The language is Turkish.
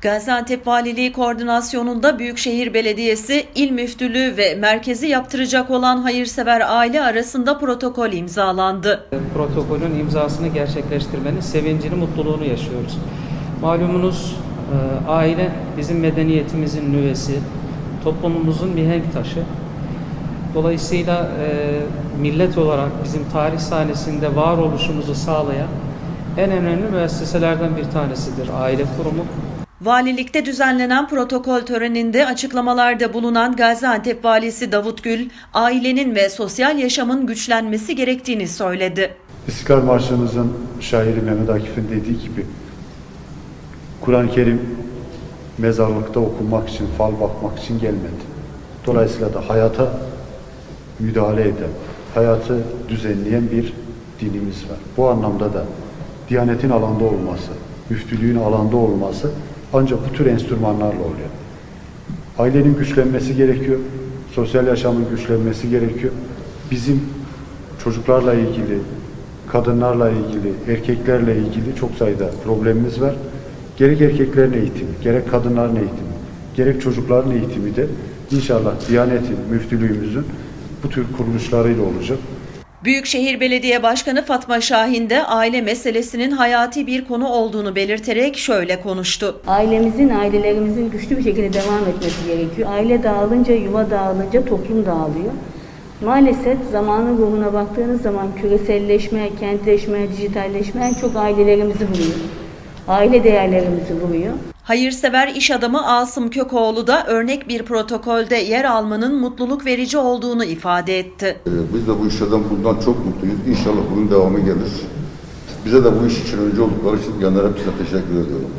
Gaziantep Valiliği koordinasyonunda Büyükşehir Belediyesi, İl Müftülüğü ve merkezi yaptıracak olan hayırsever aile arasında protokol imzalandı. protokolün imzasını gerçekleştirmenin sevincini, mutluluğunu yaşıyoruz. Malumunuz e, aile bizim medeniyetimizin nüvesi, toplumumuzun mihenk taşı. Dolayısıyla e, millet olarak bizim tarih sahnesinde varoluşumuzu sağlayan en önemli müesseselerden bir tanesidir aile kurumu. Valilikte düzenlenen protokol töreninde açıklamalarda bulunan Gaziantep Valisi Davut Gül, ailenin ve sosyal yaşamın güçlenmesi gerektiğini söyledi. İstiklal Marşımızın şairi Mehmet Akif'in dediği gibi Kur'an-ı Kerim mezarlıkta okunmak için, fal bakmak için gelmedi. Dolayısıyla da hayata müdahale eden, hayatı düzenleyen bir dinimiz var. Bu anlamda da Diyanetin alanda olması, müftülüğün alanda olması ancak bu tür enstrümanlarla oluyor. Ailenin güçlenmesi gerekiyor, sosyal yaşamın güçlenmesi gerekiyor. Bizim çocuklarla ilgili, kadınlarla ilgili, erkeklerle ilgili çok sayıda problemimiz var. Gerek erkeklerin eğitimi, gerek kadınların eğitimi, gerek çocukların eğitimi de inşallah Diyanet'in, müftülüğümüzün bu tür kuruluşlarıyla olacak. Büyükşehir Belediye Başkanı Fatma Şahin de aile meselesinin hayati bir konu olduğunu belirterek şöyle konuştu. Ailemizin, ailelerimizin güçlü bir şekilde devam etmesi gerekiyor. Aile dağılınca, yuva dağılınca toplum dağılıyor. Maalesef zamanın ruhuna baktığınız zaman küreselleşme, kentleşme, dijitalleşme en çok ailelerimizi vuruyor. Aile değerlerimizi vuruyor. Hayırsever iş adamı Asım Kökoğlu da örnek bir protokolde yer almanın mutluluk verici olduğunu ifade etti. Ee, Biz de bu işlerden bundan çok mutluyuz. İnşallah bunun devamı gelir. Bize de bu iş için önce oldukları için yanlara hepsine teşekkür ediyorum.